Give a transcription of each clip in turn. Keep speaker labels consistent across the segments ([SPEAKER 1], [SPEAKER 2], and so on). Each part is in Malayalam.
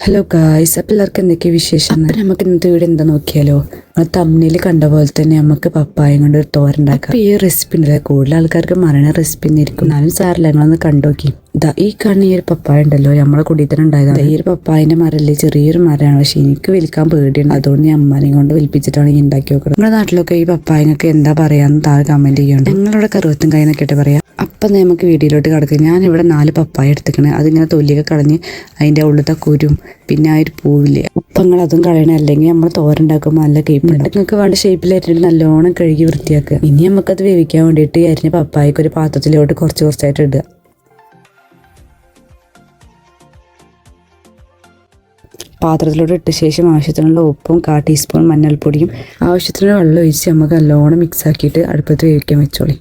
[SPEAKER 1] ഹലോ ഗായ്സ് അപ്പം എല്ലാവർക്കും എന്തൊക്കെ വിശേഷം അപ്പം നമുക്ക് ഇന്നത്തെ വീഡിയോ എന്താ നോക്കിയാലോ? നമ്മൾ തമ്മിൽ കണ്ട പോലെ തന്നെ നമുക്ക് പപ്പായം കൊണ്ട് ഒരു തോരണ്ടാക്കാം ഈ റെസിപ്പി ഉണ്ടല്ലോ? കൂടുതൽ ആൾക്കാർക്ക് മരണ റെസിപ്പി എന്നിരിക്കും എന്നാലും സാറില്ല ഞങ്ങളൊന്ന് കണ്ടോക്കി. ഇതാ ഈ കാണുന്ന ഈ ഒരു പപ്പായ ഉണ്ടല്ലോ നമ്മളെ കുടിയിൽ തന്നെ ഉണ്ടായതാണ്. ഈ ഒരു പപ്പായന്റെ മരല്ലേ ചെറിയൊരു മരമാണ്. പക്ഷെ എനിക്ക് വിൽക്കാൻ പേടിയുണ്ട്. അതുകൊണ്ട് ഞാൻ അമ്മാനെയും കൊണ്ട് വിൽപ്പിച്ചിട്ടാണ് ഈ ഉണ്ടാക്കി നോക്കുന്നത് നമ്മുടെ നാട്ടിലൊക്കെ ഈ പപ്പായനൊക്കെ എന്താ പറയാന്ന് താഴെ കമന്റ് ചെയ്യണം നിങ്ങളുടെ കറുവത്തും കൈ എന്നൊക്കെ പറയാം. അപ്പം നമുക്ക് വീഡിയോയിലോട്ട് ഞാൻ ഇവിടെ നാല് പപ്പായ എടുത്തിക്കണേ അതിങ്ങനെ തൊലിയൊക്കെ കളഞ്ഞ് അതിന്റെ ഉള്ളിലത്തെ കുരും പിന്നെ ആ ഒരു പൂവില്ലേ ഉപ്പങ്ങൾ അതും കളയണം. അല്ലെങ്കിൽ നമ്മൾ തോരണ്ടാക്കുമ്പോൾ നല്ല കേപ്പുണ്ട് നിങ്ങൾക്ക് വേണ്ട ഷേപ്പിലായിട്ട് നല്ലോണം കഴുകി വൃത്തിയാക്കുക. ഇനി നമുക്കത് വേവിക്കാൻ വേണ്ടിയിട്ട് അരിഞ്ഞ പപ്പായക്ക് ഒരു പാത്രത്തിലോട്ട് കുറച്ച് കുറച്ചായിട്ട് ഇടുക. പാത്രത്തിലോട്ട് ഇട്ട ശേഷം ആവശ്യത്തിനുള്ള ഉപ്പും കാ ടീസ്പൂൺ മഞ്ഞൾപ്പൊടിയും ആവശ്യത്തിന് വെള്ളം ഒഴിച്ച് നമുക്ക് നല്ലോണം മിക്സ് ആക്കിയിട്ട് അടുപ്പത്ത് വേവിക്കാൻ വെച്ചോളി.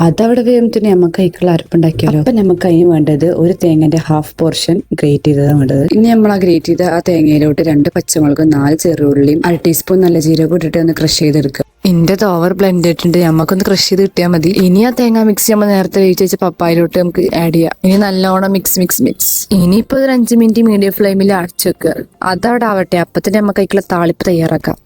[SPEAKER 1] അതവിടെ വേഗത്തിന് നമുക്ക് അതിക്കുള്ള അരപ്പുണ്ടാക്കിയാലോ? അപ്പൊ നമുക്ക് അതിന് വേണ്ടത് ഒരു തേങ്ങന്റെ ഹാഫ് പോർഷൻ ഗ്രേറ്റ് ചെയ്തതാണ് വേണ്ടത്. ഇനി നമ്മൾ ആ ഗ്രേറ്റ് ചെയ്ത ആ തേങ്ങയിലോട്ട് രണ്ട് പച്ചമുളകും നാല് ചെറുള്ളിയും അര ടീസ്പൂൺ നല്ല ജീരകം ഇട്ടിട്ട് ഒന്ന് ക്രഷ് ചെയ്തെടുക്കുക
[SPEAKER 2] ഇന്റെ ഓവർ ബ്ലെൻഡ് ആയിട്ടുണ്ട് നമുക്കൊന്ന് ക്രഷ് ചെയ്ത് കിട്ടിയാൽ മതി. ഇനി ആ തേങ്ങ മിക്സ് നമ്മൾ നേരത്തെ വേവിച്ച് വെച്ച പപ്പായിലോട്ട് നമുക്ക് ആഡ് ചെയ്യാം. ഇനി നല്ലോണം മിക്സ് മിക്സ് മിക്സ് ഇനിയിപ്പോ ഒരു അഞ്ച് മിനിറ്റ് മീഡിയം ഫ്ലെയിമിൽ അടച്ചു വെക്കുക അതവിടെ ആവട്ടെ. അപ്പത്തന്നെ നമുക്ക് അതിക്കുള്ള താളിപ്പ് തയ്യാറാക്കാം.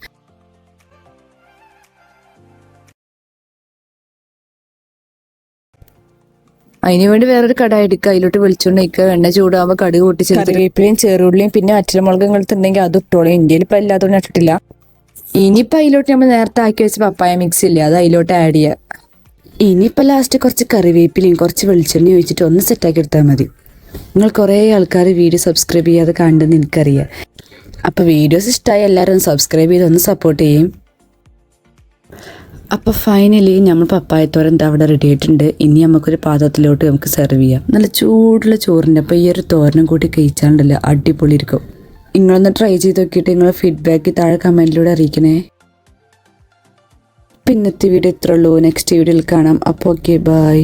[SPEAKER 2] അതിന് വേണ്ടി വേറൊരു കടായി എടുക്കുക. അതിലോട്ട് വെളിച്ചെണ്ണ ഒഴിക്കുക. എണ്ണ ചൂടാകുമ്പോൾ കടുക് പൊട്ടിച്ച് കറിവേപ്പിലയും ചെറുള്ളിയും പിന്നെ അറ്റമുളകും എടുത്തിട്ടുണ്ടെങ്കിൽ അത് ഇട്ടോളൂ. ഇന്ത്യയിൽ ഇപ്പൊ ഇല്ലാത്തതുകൊണ്ട് ഇട്ടിട്ടില്ല. ഇനിയിപ്പോ അതിലോട്ട് നമ്മൾ നേരത്തെ ആക്കി വെച്ച പപ്പായ മിക്സ് ഇല്ലേ? അത് അതിലോട്ട് ആഡ് ചെയ്യുക
[SPEAKER 1] ഇനിയിപ്പോൾ ലാസ്റ്റ് കുറച്ച് കറിവേപ്പിലയും കുറച്ച് വെളിച്ചെണ്ണയും ഒഴിച്ചിട്ട് ഒന്ന് സെറ്റാക്കി എടുത്താൽ മതി. നിങ്ങൾ കുറേ ആൾക്കാർ വീഡിയോ സബ്സ്ക്രൈബ് ചെയ്യാതെ കണ്ടെന്ന് എനിക്കറിയാം. അപ്പോൾ വീഡിയോസ് ഇഷ്ടമായി എല്ലാവരും സബ്സ്ക്രൈബ് ചെയ്ത് ഒന്ന് സപ്പോർട്ട് ചെയ്യും. അപ്പോൾ ഫൈനലി നമ്മൾ പപ്പായത്തോരൻ അവിടെ റെഡി ആയിട്ടുണ്ട്. ഇനി നമുക്കൊരു പാത്രത്തിലോട്ട് നമുക്ക് സെർവ് ചെയ്യാം. നല്ല ചൂടുള്ള ചോറിന്റെ അപ്പോൾ ഈ ഒരു തോരനും കൂട്ടി കഴിച്ചാണ്ടല്ലോ അടിപൊളി ഇരിക്കും. നിങ്ങളൊന്ന് ട്രൈ ചെയ്ത് നോക്കിയിട്ട് നിങ്ങളെ ഫീഡ്ബാക്ക് താഴെ കമന്റിലൂടെ അറിയിക്കണേ. പിന്നത്തെ വീഡിയോ ഇത്രയുള്ളൂ നെക്സ്റ്റ് വീഡിയോയിൽ കാണാം. അപ്പോൾ ഓക്കെ ബൈ